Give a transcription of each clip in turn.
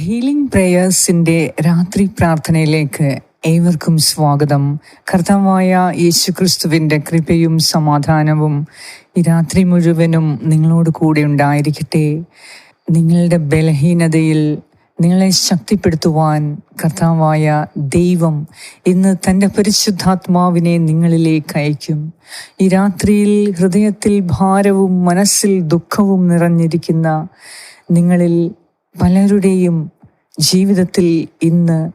Healing പ്രേയേഴ്സിന്റെ രാത്രി പ്രാർത്ഥനയിലേക്ക് ഏവർക്കും സ്വാഗതം. കർത്താവായ യേശുക്രിസ്തുവിന്റെ കൃപയും സമാധാനവും ഈ രാത്രി മുഴുവനും നിങ്ങളോട് കൂടെ ഉണ്ടായിരിക്കട്ടെ. നിങ്ങളുടെ ബലഹീനതയിൽ നിങ്ങളെ ശക്തിപ്പെടുത്തുവാൻ കർത്താവായ ദൈവം ഇന്ന് തന്റെ പരിശുദ്ധാത്മാവിനെ നിങ്ങളിലേക്ക് അയക്കും ഈ രാത്രിയിൽ ഹൃദയത്തിൽ ഭാരവും മനസ്സിൽ ദുഃഖവും നിറഞ്ഞിരിക്കുന്ന നിങ്ങളിൽ പലരുടെയും ജീവിതത്തിൽ ഇന്ന്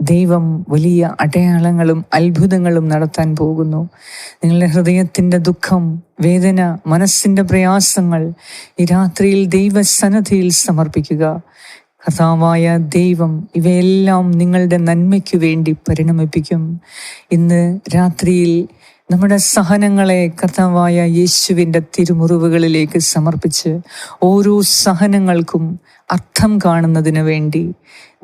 ദൈവം വലിയ അടയാളങ്ങളും അത്ഭുതങ്ങളും നടത്താൻ പോകുന്നു. നിങ്ങളുടെ ഹൃദയത്തിന്റെ ദുഃഖം വേദന മനസ്സിന്റെ പ്രയാസങ്ങൾ ഈ രാത്രിയിൽ ദൈവസന്നദ്ധിയിൽ സമർപ്പിക്കുക. കഥാവായ ദൈവം ഇവയെല്ലാം നിങ്ങളുടെ നന്മയ്ക്കു വേണ്ടി പരിണമിപ്പിക്കും. ഇന്ന് രാത്രിയിൽ നമ്മുടെ സഹനങ്ങളെ കർത്താവായ യേശുവിന്റെ തിരുമുറിവുകളിലേക്ക് സമർപ്പിച്ച് ഓരോ സഹനങ്ങൾക്കും അർത്ഥം കാണുന്നതിന് വേണ്ടി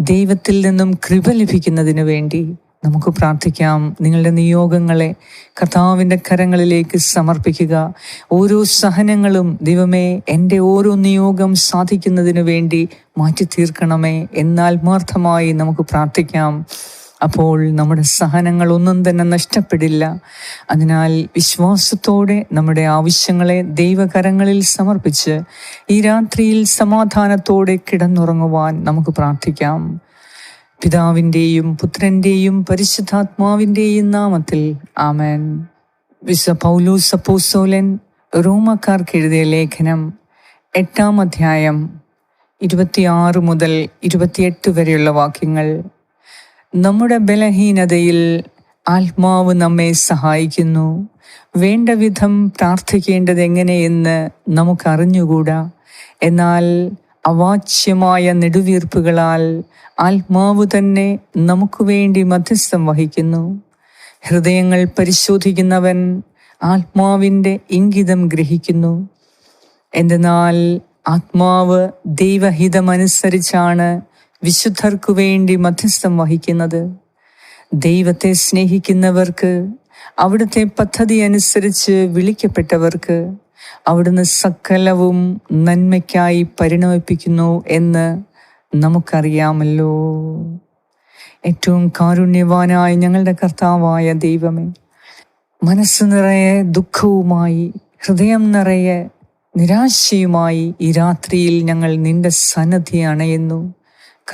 ദൈവത്തിൽ നിന്നും കൃപ ലഭിക്കുന്നതിന് വേണ്ടി നമുക്ക് പ്രാർത്ഥിക്കാം. നിങ്ങളുടെ നിയോഗങ്ങളെ കർത്താവിന്റെ കരങ്ങളിലേക്ക് സമർപ്പിക്കുക. ഓരോ സഹനങ്ങളും ദൈവമേ എന്റെ ഓരോ നിയോഗം സാധിക്കുന്നതിന് വേണ്ടി മാറ്റി തീർക്കണമേ എന്നാത്മാർത്ഥമായി നമുക്ക് പ്രാർത്ഥിക്കാം. അപ്പോൾ നമ്മുടെ സഹനങ്ങൾ ഒന്നും തന്നെ നഷ്ടപ്പെടില്ല. അതിനാൽ വിശ്വാസത്തോടെ നമ്മുടെ ആവശ്യങ്ങളെ ദൈവകരങ്ങളിൽ സമർപ്പിച്ച് ഈ രാത്രിയിൽ സമാധാനത്തോടെ കിടന്നുറങ്ങുവാൻ നമുക്ക് പ്രാർത്ഥിക്കാം. പിതാവിന്റെയും പുത്രന്റെയും പരിശുദ്ധാത്മാവിന്റെയും നാമത്തിൽ ആമേൻ. വിശ പൗലൂസ് സപ്പോസോലൻ റോമക്കാർക്ക് എഴുതിയ ലേഖനം എട്ടാം അധ്യായം ഇരുപത്തിയാറ് മുതൽ ഇരുപത്തിയെട്ട് വരെയുള്ള വാക്യങ്ങൾ നമ്മുടെ ബലഹീനതയിൽ ആത്മാവ് നമ്മെ സഹായിക്കുന്നു. വേണ്ട വിധം പ്രാർത്ഥിക്കേണ്ടത് എങ്ങനെയെന്ന് നമുക്കറിഞ്ഞുകൂടാ. എന്നാൽ അവാച്യമായ നെടുവീർപ്പുകളാൽ ആത്മാവ് തന്നെ നമുക്ക് വേണ്ടി മധ്യസ്ഥം വഹിക്കുന്നു. ഹൃദയങ്ങൾ പരിശോധിക്കുന്നവൻ ആത്മാവിന്റെ ഇംഗിതം ഗ്രഹിക്കുന്നു. എന്തെന്നാൽ ആത്മാവ് ദൈവഹിതമനുസരിച്ചാണ് വിശുദ്ധർക്കു വേണ്ടി മധ്യസ്ഥം വഹിക്കുന്നത് ദൈവത്തെ സ്നേഹിക്കുന്നവർക്ക് അവിടുത്തെ പദ്ധതി അനുസരിച്ച് വിളിക്കപ്പെട്ടവർക്ക് അവിടുന്ന് സകലവും നന്മയ്ക്കായി പരിണമിപ്പിക്കുന്നു എന്ന് നമുക്കറിയാമല്ലോ. ഏറ്റവും കാരുണ്യവാനായ ഞങ്ങളുടെ കർത്താവായ ദൈവമേ മനസ്സ് നിറയെ ദുഃഖവുമായി ഹൃദയം നിറയെ നിരാശയുമായി ഈ രാത്രിയിൽ ഞങ്ങൾ നിന്റെ സന്നദ്ധി അണയുന്നു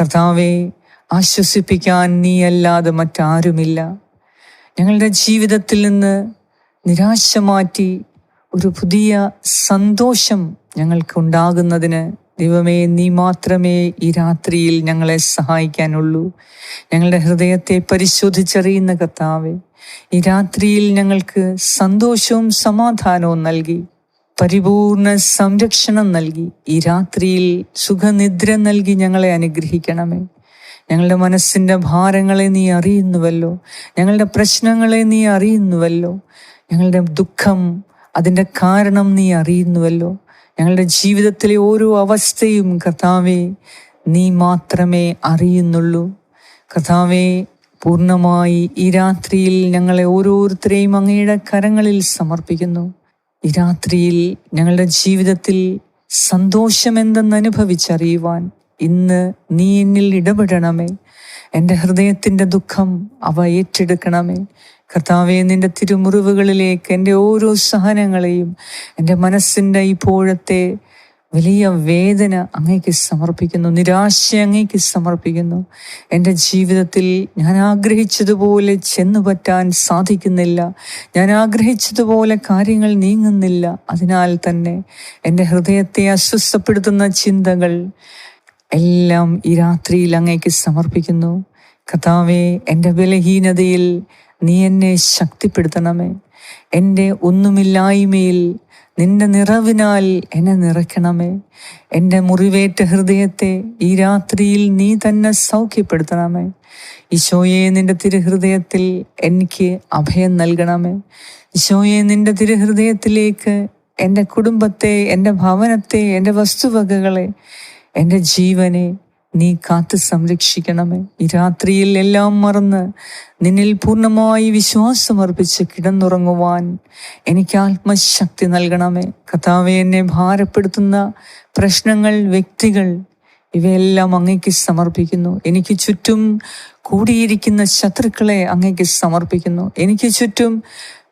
കർത്താവെ ആശ്വസിപ്പിക്കാൻ നീയല്ലാതെ മറ്റാരുമില്ല. ഞങ്ങളുടെ ജീവിതത്തിൽ നിന്ന് നിരാശ മാറ്റി ഒരു പുതിയ സന്തോഷം ഞങ്ങൾക്ക് ഉണ്ടാകുന്നതിന് ദൈവമേ നീ മാത്രമേ ഈ രാത്രിയിൽ ഞങ്ങളെ സഹായിക്കാനുള്ളൂ. ഞങ്ങളുടെ ഹൃദയത്തെ പരിശോധിച്ചറിയുന്ന കർത്താവെ ഈ രാത്രിയിൽ ഞങ്ങൾക്ക് സന്തോഷവും സമാധാനവും നൽകി. പരിപൂർണ സംരക്ഷണം നൽകി. ഈ രാത്രിയിൽ സുഖനിദ്ര നൽകി ഞങ്ങളെ അനുഗ്രഹിക്കണമേ. ഞങ്ങളുടെ മനസ്സിന്റെ ഭാരങ്ങളെ നീ അറിയുന്നുവല്ലോ. ഞങ്ങളുടെ പ്രശ്നങ്ങളെ നീ അറിയുന്നുവല്ലോ. ഞങ്ങളുടെ ദുഃഖം അതിന്റെ കാരണം നീ അറിയുന്നുവല്ലോ. ഞങ്ങളുടെ ജീവിതത്തിലെ ഓരോ അവസ്ഥയും കർത്താവെ നീ മാത്രമേ അറിയുന്നുള്ളൂ. കർത്താവെ പൂർണമായി ഈ രാത്രിയിൽ ഞങ്ങളെ ഓരോരുത്തരെയും അങ്ങയുടെ കരങ്ങളിൽ സമർപ്പിക്കുന്നു. ഈ രാത്രിയിൽ ഞങ്ങളുടെ ജീവിതത്തിൽ സന്തോഷമെന്തെന്ന് അനുഭവിച്ചറിയുവാൻ ഇന്ന് നീ എന്നിൽ ഇടപെടണമേ. എന്റെ ഹൃദയത്തിന്റെ ദുഃഖം അവ ഏറ്റെടുക്കണമേ. കർത്താവെ നിന്റെ തിരുമുറിവുകളിലേക്ക് എന്റെ ഓരോ സഹനങ്ങളെയും എന്റെ മനസ്സിന്റെ ഇപ്പോഴത്തെ വലിയ വേദന അങ്ങേക്ക് സമർപ്പിക്കുന്നു നിരാശ അങ്ങേക്ക് സമർപ്പിക്കുന്നു. എന്റെ ജീവിതത്തിൽ ഞാൻ ആഗ്രഹിച്ചതുപോലെ ചെന്നു പറ്റാൻ സാധിക്കുന്നില്ല. ഞാൻ ആഗ്രഹിച്ചതുപോലെ കാര്യങ്ങൾ നീങ്ങുന്നില്ല. അതിനാൽ തന്നെ എന്റെ ഹൃദയത്തെ അസ്വസ്ഥപ്പെടുത്തുന്ന ചിന്തകൾ എല്ലാം ഈ രാത്രിയിൽ അങ്ങേക്ക് സമർപ്പിക്കുന്നു. കഥാവേ എന്റെ ബലഹീനതയിൽ നീ എന്നെ ശക്തിപ്പെടുത്തണമേ. എന്റെ ഒന്നുമില്ലായ്മയിൽ നിന്റെ നിറവിനാൽ എന്നെ നിറയ്ക്കണമേ. എന്റെ മുറിവേറ്റ ഹൃദയത്തെ ഈ രാത്രിയിൽ നീ തന്നെ സൗഖ്യപ്പെടുത്തണമേ. ഈശോയെ നിന്റെ തിരുഹൃദയത്തിൽ എനിക്ക് അഭയം നൽകണമേ. ഈശോയെ നിന്റെ തിരുഹൃദയത്തിലേക്ക് എന്റെ കുടുംബത്തെ എന്റെ ഭവനത്തെ എന്റെ വസ്തുവകകളെ എന്റെ ജീവനെ നീ കാത്തു സംരക്ഷിക്കണമേ. ഈ രാത്രിയിൽ എല്ലാം മറന്ന് നിന്നിൽ പൂർണമായി വിശ്വാസമർപ്പിച്ച് കിടന്നുറങ്ങുവാൻ എനിക്ക് ആത്മശക്തി നൽകണമേ. കഥാവെ എന്നെ ഭാരപ്പെടുത്തുന്ന പ്രശ്നങ്ങൾ വ്യക്തികൾ ഇവയെല്ലാം അങ്ങേക്ക് സമർപ്പിക്കുന്നു. എനിക്ക് ചുറ്റും കൂടിയിരിക്കുന്ന ശത്രുക്കളെ അങ്ങേക്ക് സമർപ്പിക്കുന്നു. എനിക്ക് ചുറ്റും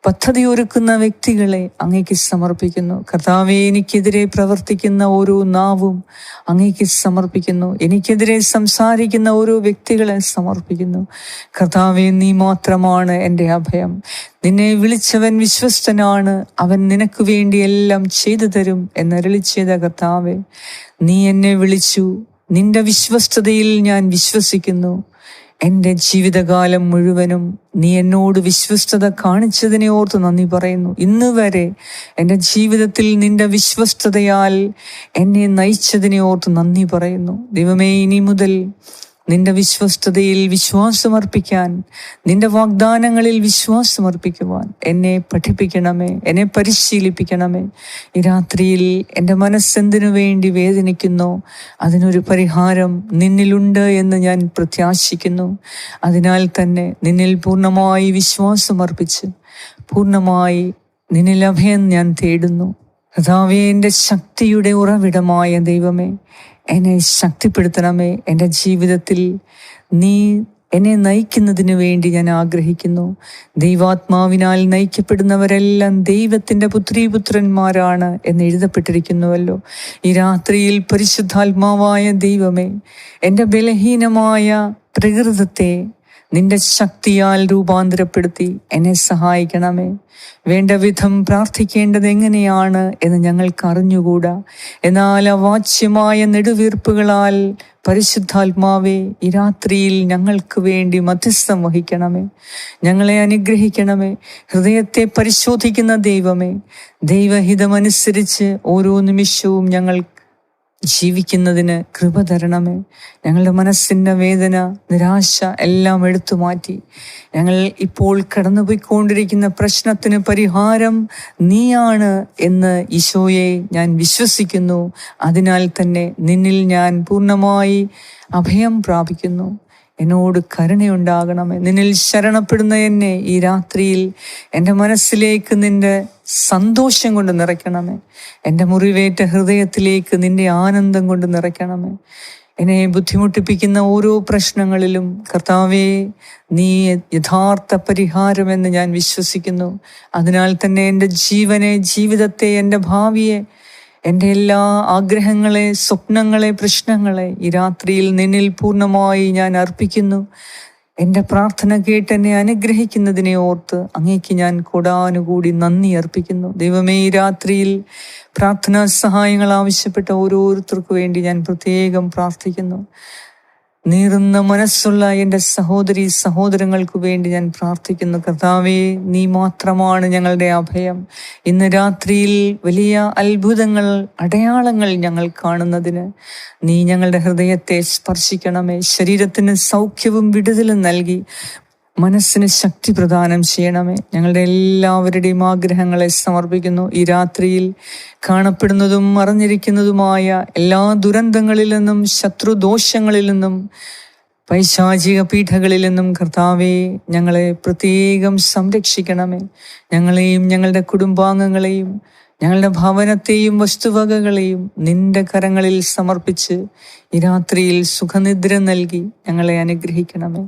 പദ്ധതി ഒരുക്കുന്ന വ്യക്തികളെ അങ്ങേക്ക് സമർപ്പിക്കുന്നു. കർത്താവെ എനിക്കെതിരെ പ്രവർത്തിക്കുന്ന ഓരോ നാവും അങ്ങേക്ക് സമർപ്പിക്കുന്നു. എനിക്കെതിരെ സംസാരിക്കുന്ന ഓരോ വ്യക്തികളെ സമർപ്പിക്കുന്നു. കർത്താവെ നീ മാത്രമാണ് എന്റെ അഭയം. നിന്നെ വിളിച്ചവൻ വിശ്വസ്തനാണ്. അവൻ നിനക്ക് വേണ്ടി എല്ലാം ചെയ്തു തരും എന്നരളി ചെയ്ത കർത്താവെ നീ എന്നെ വിളിച്ചു. നിന്റെ വിശ്വസ്തതയിൽ ഞാൻ വിശ്വസിക്കുന്നു. എന്റെ ജീവിതകാലം മുഴുവനും നീ എന്നോട് വിശ്വസ്തത കാണിച്ചതിനെ ഓർത്ത് നന്ദി പറയുന്നു. ഇന്ന് വരെ എന്റെ ജീവിതത്തിൽ നിന്റെ വിശ്വസ്തതയാൽ എന്നെ നയിച്ചതിനെ ഓർത്ത് നന്ദി പറയുന്നു. ദൈവമേ ഇനി മുതൽ നിന്റെ വിശ്വസ്തതയിൽ വിശ്വാസമർപ്പിക്കാൻ നിന്റെ വാഗ്ദാനങ്ങളിൽ വിശ്വാസമർപ്പിക്കുവാൻ എന്നെ പഠിപ്പിക്കണമേ എന്നെ പരിശീലിപ്പിക്കണമേ. ഈ രാത്രിയിൽ എന്റെ മനസ്സെന്തിനു വേണ്ടി വേദനിക്കുന്നു? അതിനൊരു പരിഹാരം നിന്നിലുണ്ട് എന്ന് ഞാൻ പ്രത്യാശിക്കുന്നു. അതിനാൽ തന്നെ നിന്നിൽ പൂർണമായി വിശ്വാസമർപ്പിച്ച് പൂർണമായി നിന്നിൽ അഭയം ഞാൻ തേടുന്നു. കഥാവേ എന്റെ ശക്തിയുടെ ഉറവിടമായ ദൈവമേ എന്നെ ശക്തിപ്പെടുത്തണമേ. എന്റെ ജീവിതത്തിൽ നീ എന്നെ നയിക്കുന്നതിന് വേണ്ടി ഞാൻ ആഗ്രഹിക്കുന്നു. ദൈവാത്മാവിനാൽ നയിക്കപ്പെടുന്നവരെല്ലാം ദൈവത്തിന്റെ പുത്രീപുത്രന്മാരാണ് എന്ന് എഴുതപ്പെട്ടിരിക്കുന്നുവല്ലോ. ഈ രാത്രിയിൽ പരിശുദ്ധാത്മാവായ ദൈവമേ എന്റെ ബലഹീനമായ പ്രകൃതത്തെ നിന്റെ ശക്തിയാൽ രൂപാന്തരപ്പെടുത്തി എന്നെ സഹായിക്കണമേ. വേണ്ട വിധം പ്രാർത്ഥിക്കേണ്ടത് എങ്ങനെയാണ് എന്ന് ഞങ്ങൾക്ക് അറിഞ്ഞുകൂടാ. എന്നാൽ അവാച്യമായ നെടുവീർപ്പുകളാൽ പരിശുദ്ധാത്മാവെ ഈ രാത്രിയിൽ ഞങ്ങൾക്ക് വേണ്ടി മധ്യസ്ഥം വഹിക്കണമേ. ഞങ്ങളെ അനുഗ്രഹിക്കണമേ. ഹൃദയത്തെ പരിശോധിക്കുന്ന ദൈവമേ ദൈവഹിതമനുസരിച്ച് ഓരോ നിമിഷവും ഞങ്ങൾ ജീവിക്കുന്നതിന് കൃപ തരണമേ. ഞങ്ങളുടെ മനസ്സിന്റെ വേദന നിരാശ എല്ലാം എടുത്തു മാറ്റി. ഞങ്ങൾ ഇപ്പോൾ കടന്നുപോയിക്കൊണ്ടിരിക്കുന്ന പ്രശ്നത്തിന് പരിഹാരം നീയാണ് എന്ന് ഈശോയെ ഞാൻ വിശ്വസിക്കുന്നു. അതിനാൽ തന്നെ നിന്നിൽ ഞാൻ പൂർണമായി അഭയം പ്രാപിക്കുന്നു. എന്നോട് കരുണയുണ്ടാകണമേ നിന്നിൽ ശരണപ്പെടുന്ന എന്നെ ഈ രാത്രിയിൽ എന്റെ മനസ്സിലേക്ക് നിന്റെ സന്തോഷം കൊണ്ട് നിറയ്ക്കണമേ. എന്റെ മുറിവേറ്റ ഹൃദയത്തിലേക്ക് നിന്റെ ആനന്ദം കൊണ്ട് നിറയ്ക്കണമേ. എന്നെ ബുദ്ധിമുട്ടിപ്പിക്കുന്ന ഓരോ പ്രശ്നങ്ങളിലും കർത്താവേ നീ യഥാർത്ഥ പരിഹാരമെന്ന് ഞാൻ വിശ്വസിക്കുന്നു. അതിനാൽ തന്നെ എന്റെ ജീവനെ ജീവിതത്തെ എന്റെ ഭാവിയെ എന്റെ എല്ലാ ആഗ്രഹങ്ങളെ സ്വപ്നങ്ങളെ പ്രശ്നങ്ങളെ ഈ രാത്രിയിൽ നിന്നിൽ പൂർണമായി ഞാൻ അർപ്പിക്കുന്നു. എന്റെ പ്രാർത്ഥന കേട്ട് എന്നെ അനുഗ്രഹിക്കുന്നതിനെ ഓർത്ത് അങ്ങേക്ക് ഞാൻ കൊടാനുകൂടി നന്ദി അർപ്പിക്കുന്നു. ദൈവമേ ഈ രാത്രിയിൽ പ്രാർത്ഥനാ സഹായങ്ങൾ ആവശ്യപ്പെട്ട ഓരോരുത്തർക്കു വേണ്ടി ഞാൻ പ്രത്യേകം പ്രാർത്ഥിക്കുന്നു. നീറുന്ന മനസ്സുള്ള എന്റെ സഹോദരി സഹോദരങ്ങൾക്ക് വേണ്ടി ഞാൻ പ്രാർത്ഥിക്കുന്നു. കർത്താവേ നീ മാത്രമാണ് ഞങ്ങളുടെ അഭയം. ഇന്ന് രാത്രിയിൽ വലിയ അത്ഭുതങ്ങൾ അടയാളങ്ങൾ ഞങ്ങൾ കാണുന്നതിന് നീ ഞങ്ങളുടെ ഹൃദയത്തെ സ്പർശിക്കണമേ. ശരീരത്തിന് സൗഖ്യവും വിടുതലും നൽകി. മനസ്സിന് ശക്തി പ്രദാനം ചെയ്യണമേ. ഞങ്ങളുടെ എല്ലാവരുടെയും ആഗ്രഹങ്ങളെ സമർപ്പിക്കുന്നു. ഈ രാത്രിയിൽ കാണപ്പെടുന്നതും മറഞ്ഞിരിക്കുന്നതുമായ എല്ലാ ദുരന്തങ്ങളിൽ നിന്നും ശത്രുദോഷങ്ങളിൽ നിന്നും പൈശാചിക പീഠകളിൽ നിന്നും കർത്താവെ ഞങ്ങളെ പ്രത്യേകം സംരക്ഷിക്കണമേ. ഞങ്ങളെയും ഞങ്ങളുടെ കുടുംബാംഗങ്ങളെയും ഞങ്ങളുടെ ഭവനത്തെയും വസ്തുവകകളെയും നിന്റെ കരങ്ങളിൽ സമർപ്പിച്ച് ഈ രാത്രിയിൽ സുഖനിദ്ര നൽകി ഞങ്ങളെ അനുഗ്രഹിക്കണമേ.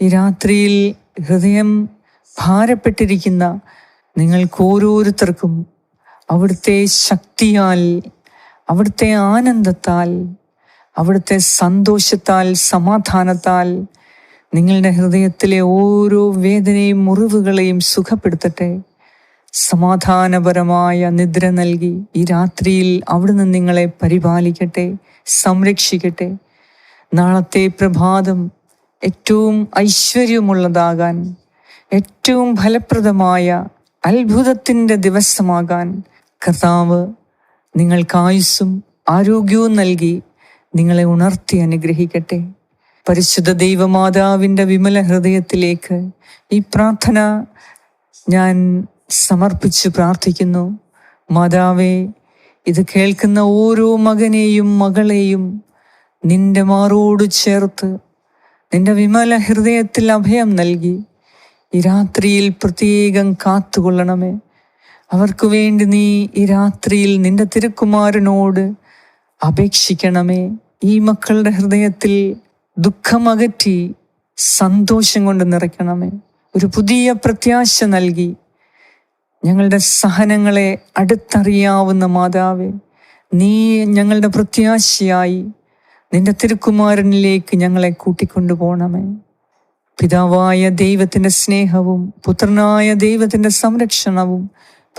ഈ രാത്രിയിൽ ഹൃദയം ഭാരപ്പെട്ടിരിക്കുന്ന നിങ്ങൾക്ക് ഓരോരുത്തർക്കും അവിടുത്തെ ശക്തിയാൽ അവിടുത്തെ ആനന്ദത്താൽ അവിടുത്തെ സന്തോഷത്താൽ സമാധാനത്താൽ നിങ്ങളുടെ ഹൃദയത്തിലെ ഓരോ വേദനയും മുറിവുകളെയും സുഖപ്പെടുത്തട്ടെ. സമാധാനപരമായ നിദ്ര നൽകി ഈ രാത്രിയിൽ അവിടുന്ന് നിങ്ങളെ പരിപാലിക്കട്ടെ സംരക്ഷിക്കട്ടെ. നാളത്തെ പ്രഭാതം ഏറ്റവും ഐശ്വര്യമുള്ളതാകാൻ ഏറ്റവും ഫലപ്രദമായ അത്ഭുതത്തിന്റെ ദിവസമാകാൻ കർത്താവ് നിങ്ങൾക്ക് ആയുസ്സും ആരോഗ്യവും നൽകി നിങ്ങളെ ഉണർത്തി അനുഗ്രഹിക്കട്ടെ. പരിശുദ്ധ ദൈവമാതാവിന്റെ വിമല ഹൃദയത്തിലേക്ക് ഈ പ്രാർത്ഥന ഞാൻ സമർപ്പിച്ച് പ്രാർത്ഥിക്കുന്നു. മാതാവേ ഇത് കേൾക്കുന്ന ഓരോ മകനെയും മകളെയും നിന്റെ മാറോട് ചേർത്ത് നിന്റെ വിമല ഹൃദയത്തിൽ അഭയം നൽകി. ഈ രാത്രിയിൽ പ്രത്യേകം കാത്തുകൊള്ളണമേ. അവർക്കു വേണ്ടി നീ ഈ രാത്രിയിൽ നിന്റെ തിരുക്കുമാരനോട് അപേക്ഷിക്കണമേ. ഈ മക്കളുടെ ഹൃദയത്തിൽ ദുഃഖമകറ്റി സന്തോഷം കൊണ്ട് നിറയ്ക്കണമേ. ഒരു പുതിയ പ്രത്യാശ നൽകി. ഞങ്ങളുടെ സഹനങ്ങളെ അടുത്തറിയാവുന്ന മാതാവേ നീ ഞങ്ങളുടെ പ്രത്യാശയായി. നിന്റെ തിരുക്കുമാരനിലേക്ക് ഞങ്ങളെ കൂട്ടിക്കൊണ്ടു പോകണമേ പിതാവായ ദൈവത്തിന്റെ സ്നേഹവും പുത്രനായ ദൈവത്തിന്റെ സംരക്ഷണവും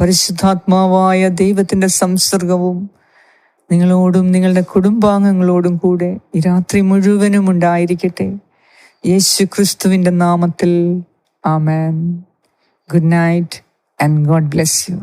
പരിശുദ്ധാത്മാവായ ദൈവത്തിന്റെ സംസർഗവും നിങ്ങളോടും നിങ്ങളുടെ കുടുംബാംഗങ്ങളോടും കൂടെ ഈ രാത്രി മുഴുവനും ഉണ്ടായിരിക്കട്ടെ. യേശു ക്രിസ്തുവിന്റെ നാമത്തിൽ ആമേൻ. Good night and god bless you.